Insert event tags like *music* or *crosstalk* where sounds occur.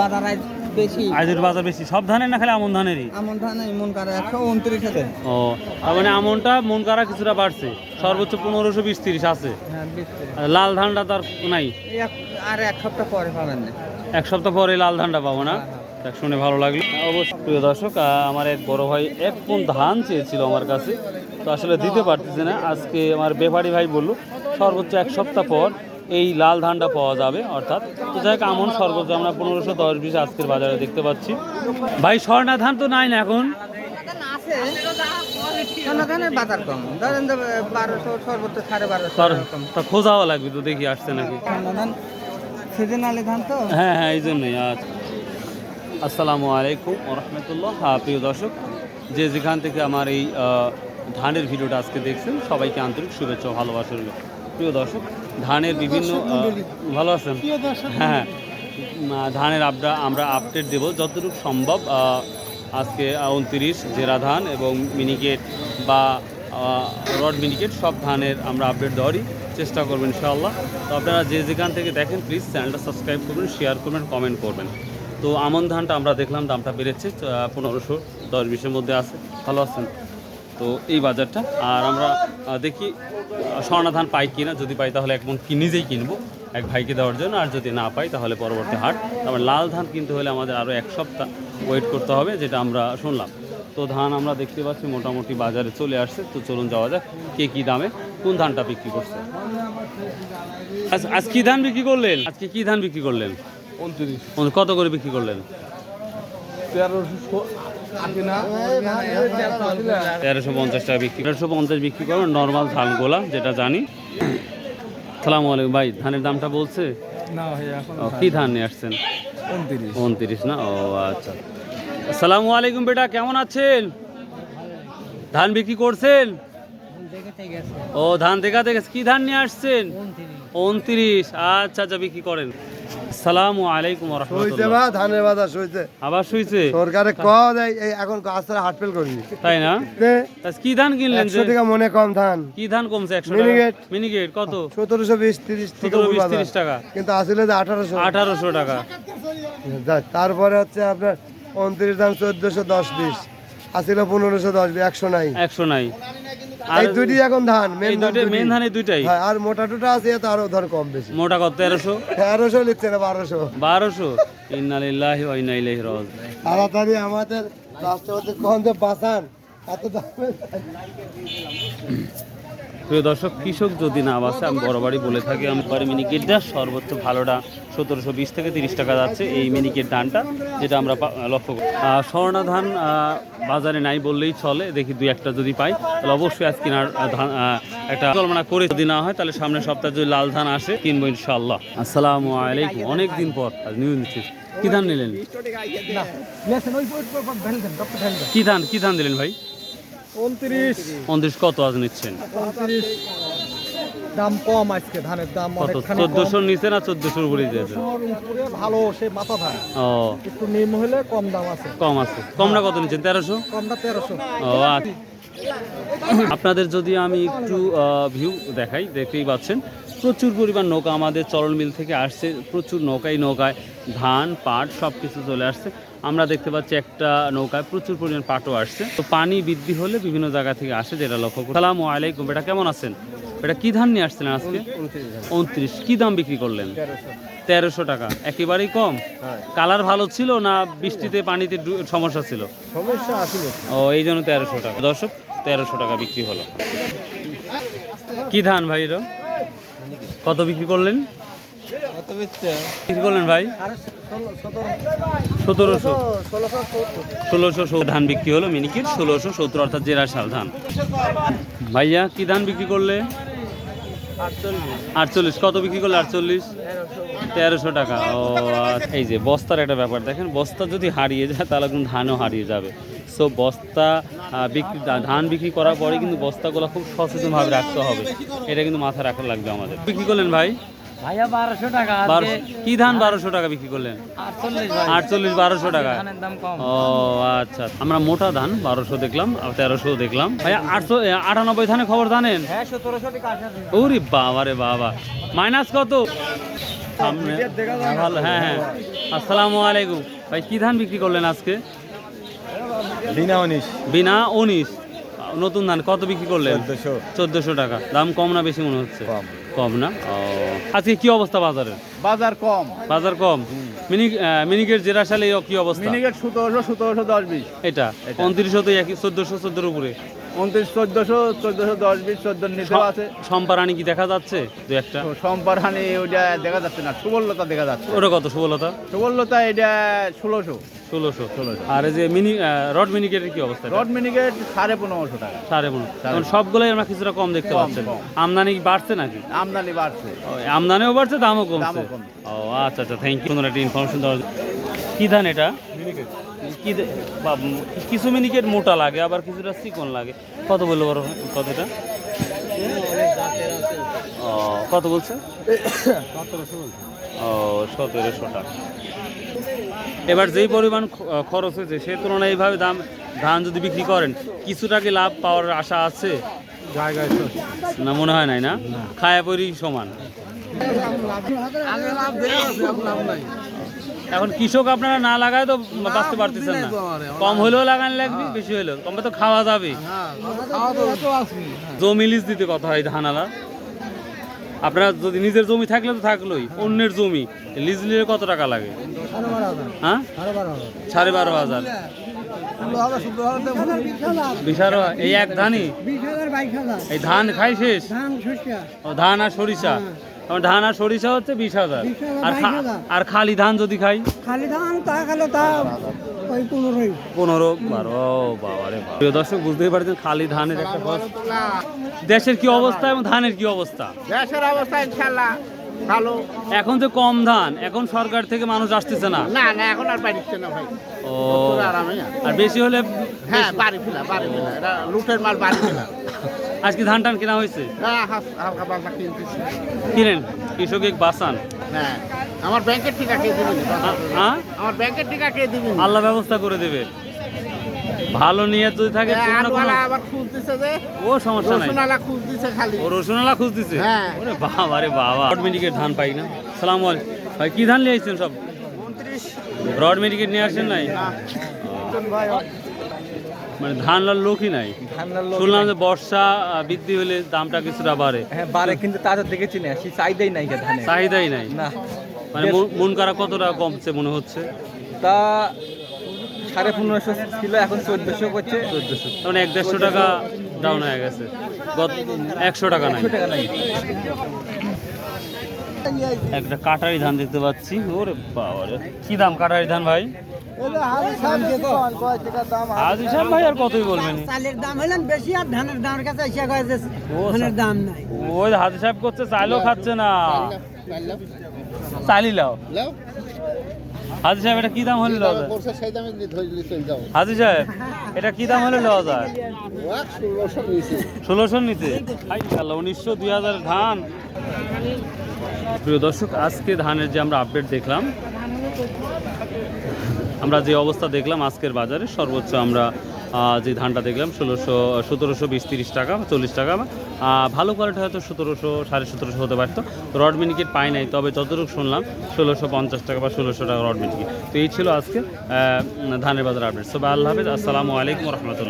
বাজার আজ বেশি। আজের বাজার বেশি। সব ধানের না খালি আমন ধানেরই? আমন ধান মন করে একশো উনত্রিশ হাতে ও তার মানে আমনটা মন করা কিছুটা বাড়ছে। সর্বোচ্চ পনেরোশো বিশ তিরিশ আছে। হ্যাঁ লাল ধানটা তার নাই? আর এক সপ্তাহ পরে পাবেন। না এক সপ্তাহ পরে লাল ধানটা পাবো না? হ্যাঁ, শুনে ভালো লাগল। অবশ্যই প্রিয় দর্শক আমার এক বড় ভাই এক কোন ধান চেয়েছিল আমার কাছে। তো আসলে দিতে পারতেছে না। আজকে আমার ব্যাপারী ভাই বলল সর্বোচ্চ এক সপ্তাহ পর এই লাল ধানটা পাওয়া যাবে অর্থাৎ। তো যাই হোক আমন সর্বোচ্চ আমরা পনেরোশো দশ বিশ আজকের বাজারে দেখতে পাচ্ছি। ভাই স্বর্ণা ধান তো নাই না এখন? খোঁজাও লাগবে তো দেখি আসছে নাকি। ধান তো। হ্যাঁ হ্যাঁ এই জন্যই আচ্ছা। আসসালামু আলাইকুম রহমতুল্লাহ। হ্যাঁ প্রিয় দর্শক যে যেখান থেকে আমার এই ধানের ভিডিওটা আজকে দেখছেন সবাইকে আন্তরিক শুভেচ্ছা ভালোবাসা প্রিয় দর্শক ধানের বিভিন্ন ভালো আছেন? হ্যাঁ ধানের আপডা আমরা আপডেট দেব। যতটুকু সম্ভব আজকে উনত্রিশ জেরা ধান এবং মিনিকেট বা রড মিনিকেট সব ধানের আমরা আপডেট দেওয়ারই চেষ্টা করবেন ইনশাআল্লাহ। তো আপনারা যে যেখান থেকে দেখেন প্লিজ চ্যানেলটা সাবস্ক্রাইব করবেন শেয়ার করবেন কমেন্ট করবেন। তো আমন ধানটা আমরা দেখলাম দামটা বেড়েছে পনেরোশো দশ বিশের মধ্যে আছে। ভালো আছেন? তো এই বাজারটা। আর আমরা দেখি স্বর্ণা ধান পাই কিনা। যদি পাই তাহলে এক মন কি নিজেই কিনবো এক ভাইকে দেওয়ার জন্য। আর যদি না পাই তাহলে পরবর্তী হাট। তারপর লাল ধান কিনতে হলে আমাদের আরও এক সপ্তাহ ওয়েট করতে হবে যেটা আমরা শুনলাম। তো ধান আমরা দেখতে পাচ্ছি মোটামুটি বাজারে চলে আসছে। তো চলুন যাওয়া যাক কে কী দামে কোন ধানটা বিক্রি করছে। আজ আজ কি ধান বিক্রি করলেন? আজকে কি ধান বিক্রি করলেন? কত করে বিক্রি করলেন? তেরোশো তেরোশো পঞ্চাশ টাকা বিক্রি। তেরোশো পঞ্চাশ বিক্রি করবেন নর্মাল ধানগুলা যেটা জানি। সালামু আলাইকুম। ভাই ধানের দামটা বলছে? না ভাই এখন ও, কি ধান নিয়ে আসছেন? উনত্রিশ। উনত্রিশ না? ও আচ্ছা। আসসালামু আলাইকুম বেটা কেমন আছেন? ধান বিক্রি করছেন? ও ধান দেখাতে গেছে। কি ধান নিয়ে আসছেন? উনত্রিশ। আচ্ছা আচ্ছা বিক্রি করেন। সালামু আলাইকুম বা ধানের বাজার সইছে আবার শুইছে সরকারে ক দেয় এই এখন হাট ফেল তাই না? কি ধান কিনলেন একশো যে? টাকা মনে কম ধান। কি ধান কমছে একশো মিনিকেট। মিনিকেট কত? সতেরোশো বিশ তিরিশ থেকে সতেরো বিশ বাজার। তিরিশ টাকা। কিন্তু আসলে যে আঠারোশো। আঠারোশো টাকা। তারপরে হচ্ছে আপনার উনত্রিশ দাম চোদ্দশো দশ বিশ। আসলে পনেরোশো দশ বিশ একশো নাই। একশো নাই। আর এই দুইটি এখন ধান মেন ধান মেন ধান এই দুইটাই। হ্যাঁ, আর মোটা টোটা আছে তো আরও ধর কম বেশি। মোটা কত তেরোশো? তেরোশো লিখছে না বারোশো। বারোশো? ইন্নালিল্লাহি ওয়া ইন্না ইলাইহি রাজিউন। তাড়াতাড়ি আমাদের রাষ্ট্রপতি কোন যে বাঁচান এত দামে প্রিয় দর্শক কৃষক যদি না বাসে আমি বড় বাড়ি বলে থাকি আমি বাড়ি মিনিকেটটা সর্বোচ্চ ভালোটা সতেরোশো বিশ থেকে তিরিশ টাকা যাচ্ছে এই মিনিকেট ধানটা যেটা আমরা লক্ষ্য করি স্বর্ণা ধান বাজারে নাই বললেই চলে দেখি দুই একটা যদি পাই তাহলে অবশ্যই আজ কেনার ধান একটা কল্পনা করে যদি না হয় তাহলে সামনের সপ্তাহে যদি লাল ধান আসে কিনবো ইনশাল্লাহ আসসালামু আলাইকুম অনেক দিন পর নিউজ নিচ্ছি কি ধান নিলেন কি ধান কি ধান দিলেন ভাই উনত্রিশ। কত আজ নিচ্ছেন? উনত্রিশ। দাম কম আজকে ধানের দাম অনেকখানি। চোদ্দোশোর নিচে না চোদ্দোশোর উপরে উপরে ভালো সে মাথা ধান। ও। একটু নিম্ন হলে কম দাম আছে। কম আছে। কমটা কত নিচ্ছেন? তেরোশো? কমটা তেরোশো। ও আচ্ছা। আপনাদের যদি আমি একটু ভিউ দেখাই দেখতেই পাচ্ছেন প্রচুর পরিমাণ নৌকা আমাদের চলন মিল থেকে আসছে প্রচুর নৌকায় নৌকায় ধান পাট সব কিছু চলে আসছে। আমরা দেখতে পাচ্ছি একটা নৌকায় প্রচুর পরিমাণ পাটও আসছে। তো পানি বৃদ্ধি হলে বিভিন্ন জায়গা থেকে আসে যেটা লক্ষ্য করি সালামু আলাইকুম এটা কেমন আছেন? এটা কি ধান নিয়ে আসছিলেন আজকে? উনত্রিশ কি দাম বিক্রি করলেন? তেরোশো। টাকা। একেবারেই কম? কালার ভালো ছিল না বৃষ্টিতে পানিতে সমস্যা ছিল? সমস্যা ও এই জন্য তেরোশো টাকা। দর্শক তেরোশো টাকা বিক্রি হলো। কি ধান ভাই কত বিক্রি করলেন? বিক্রি করলেন ভাই? সতেরোশো। ষোলোশো ধান বিক্রি হলো ষোলোশো সত্তর অর্থাৎ জেরা ধান। ভাইয়া কি ধান বিক্রি করলে? আটচল্লিশ। কত বিক্রি করলে আটচল্লিশ? তেরোশো টাকা। ও আচ্ছা। এই যে বস্তার একটা ব্যাপার। দেখেন, বস্তা যদি হারিয়ে যায়, তাহলে কিন্তু ধানও হারিয়ে যাবে। সো বস্তা বিক্রি ধান বিক্রি করার পরে কিন্তু বস্তাগুলো খুব সচেতনভাবে রাখতে হবে। এটা কিন্তু মাথায় রাখা লাগবে আমাদের। বিক্রি করলেন ভাই? ভাইয়া বারোশো টাকা বারোশো কি ধান বারোশো টাকা বিক্রি করলেন? আটচল্লিশ বারোশো টাকা। ধানের দাম কম। ও আচ্ছা। আমরা মোটা ধান বারোশো দেখলাম তেরোশো দেখলাম। ভাই আটশো আটানব্বই ধানের খবর জানেন? হ্যাঁ ওরে বাবা রে বাবা। মাইনাস কত? সামনে। ভালো হ্যাঁ হ্যাঁ। আসসালামু আলাইকুম। ভাই কি ধান বিক্রি করলেন আজকে? বিনা উনিশ বিনা উনিশ নতুন ধান কত বিক্রি করলেন? চোদ্দশো। টাকা। দাম কম না বেশি মনে হচ্ছে? কম। কম না? আজকে কি অবস্থা বাজারের? বাজার কম। বাজার কম? মিনি মিনিকেট জেরা সালে কি অবস্থা? মিনিকেট সতেরোশো সতেরোশো দশ বিশ। এটা। উনত্রিশশো তো চোদ্দশো চোদ্দোর উপরে। উনত্রিশ চোদ্দশো চোদ্দশো দশ বিশ চোদ্দোর নিচেও আছে। সম্পারানি কি দেখা যাচ্ছে? দু একটা। তো সম্পারহানি ওইটা দেখা যাচ্ছে না সুবলতা দেখা যাচ্ছে। ওটা কত সুবলতা সুবলতা এটা ষোলোশো। ষোলোশো। ষোলোশো। আর এই যে মিনি রড মিনিকেটের কি অবস্থা? রড মিনিকেট সাড়ে পনেরোশো টাকা। সাড়ে পনেরো। এখন সবগুলোই আমরা কিছুটা কম দেখতে পাচ্ছি। আমদানি বাড়ছে নাকি? আমদানি বাড়ছে। ও, আমদানিও বাড়ছে দামও কমছে। ও আচ্ছা আচ্ছা থ্যাংক ইউ একটা ইনফরমেশন দেওয়ার জন্য। কি ধান এটা? কি দে- বা- কিছু মিনিকেট মোটা লাগে আবার কিছুটা চিকন লাগে। কত বলল বড় কত এটা ও কত বলছে? ও সতেরোশো টাকা এবার যেই পরিমাণ খরচ হয়েছে সে তুলনায় এইভাবে দাম ধান যদি বিক্রি করেন কিছুটা কি লাভ পাওয়ার আশা আছে? না মনে হয় নাই না? খায়া পরি সমান। এখন কৃষক আপনারা না লাগায় তো বাঁচতে পারতেছেন না। কম হলেও লাগান লাগবে বেশি হলেও। কমে তো খাওয়া যাবে। জমি লিজ দিতে কথা হয় ধান ধানালা। আপনার যদি নিজের জমি থাকলে তো থাকলোই অন্যের জমি। লিজ নিলে কত টাকা লাগে? হ্যাঁ? সাড়ে বারো হাজার। এই এক ধানই? এই ধান খাই শেষ? ধান আর সরিষা। ধান আর সরিষা হচ্ছে বিশ হাজার। আর আর খালি ধান যদি খাই? খালি ধান তা খালে তা ওই পনেরোই। পনেরো বারো বাবা রে প্রিয় দর্শক বুঝতেই পারছেন খালি ধানের একটা খরচ। দেশের কি অবস্থা এবং ধানের কি অবস্থা? দেশের অবস্থা ইনশাল্লাহ ভালো। এখন যে কম ধান এখন সরকার থেকে মানুষ আসতেছে না? না না এখন আর পাইছে না ভাই। ও আর বেশি হলে হ্যাঁ বাড়ি ফেলা বাড়ি ফেলা। লুটের মাল বাড়ি ফেলা। *laughs* আজকে ধান টান কেনা হয়েছে? হ্যাঁ কিনেন? কৃষক বাসান হ্যাঁ। আমার ব্যাংকের ঠিকা কে দিবেন? হ্যাঁ আমার ব্যাংকের ঠিকা কে দিবেন? আল্লাহ ব্যবস্থা করে দেবে। ভালো নিয়ে যদি থাকে আলওয়ালা আবার খুঁজতেছে যে ও সমস্যা নাই। রসুনালা খুঁজতেছে খালি। ও রসুনালা খুঁজতেছে? হ্যাঁ। ওরে বাবা রে বাবা। রড মেডিকেট ধান পাই না। সালাম আলাইকুম ভাই কি ধান নিয়ে আসছেন সব? রড মেডিকেট নিয়ে আসেন নাই? মানে ধান লাল লোকই নাই। শুনলাম যে বর্ষা বৃদ্ধি হলে দামটা কিছুটা বাড়ে। হ্যাঁ বারে কিন্তু তাদের থেকে চিনে আসি চাইদাই নাই ধানে চাহিদাই নাই। না। মানে মন- করা কতটা কমছে মনে হচ্ছে? তা সাড়ে পনেরোশো ছিল এখন চোদ্দশো করছে। চোদ্দশো। মানে এক দেড়শো টাকা ডাউন হয়ে গেছে। গত একশো টাকা নাই। টাকা নাই। একটা কাটারি ধান দেখতে পাচ্ছি। ওরে বাবা কি দাম কাটারি ধান ভাই? হাজি সাহেব ভাই আর কতই বলবেন? চালের দাম হলেন বেশি আর ধানের দামের কাছে এসে কয় ও, ধানের দাম নাই। ওই হাজি সাহেব করছে চাইলেও খাচ্ছে না। লাও। হাজি সাহেব এটা কি দাম হলে লওয়া যায় হাজি সাহেব এটা কি দাম হলে লওয়া যায় ষোলোশোর নিচে হাই উনিশশো দুই হাজার ধান। প্রিয় দর্শক আজকে ধানের যে আমরা আপডেট দেখলাম আমরা যে অবস্থা দেখলাম আজকের বাজারে, সর্বোচ্চ আমরা যে ধানটা দেখলাম ষোলোশো, সতেরোশো বিশ তিরিশ টাকা, চল্লিশ টাকা ভালো কোয়ালিটি হয়তো সতেরোশো, সাড়ে সতেরোশো হতে পারতো। রড মিনিকেট পাই নাই, তবে যতটুকু শুনলাম ষোলোশো পঞ্চাশ টাকা বা ষোলোশো টাকা রড মিনিকেট। তো এই ছিল আজকে ধানের বাজার আপডেট সবাই আল্লাহ হাফিজ আসসালামু আলাইকুম রহমতুল্লাহ।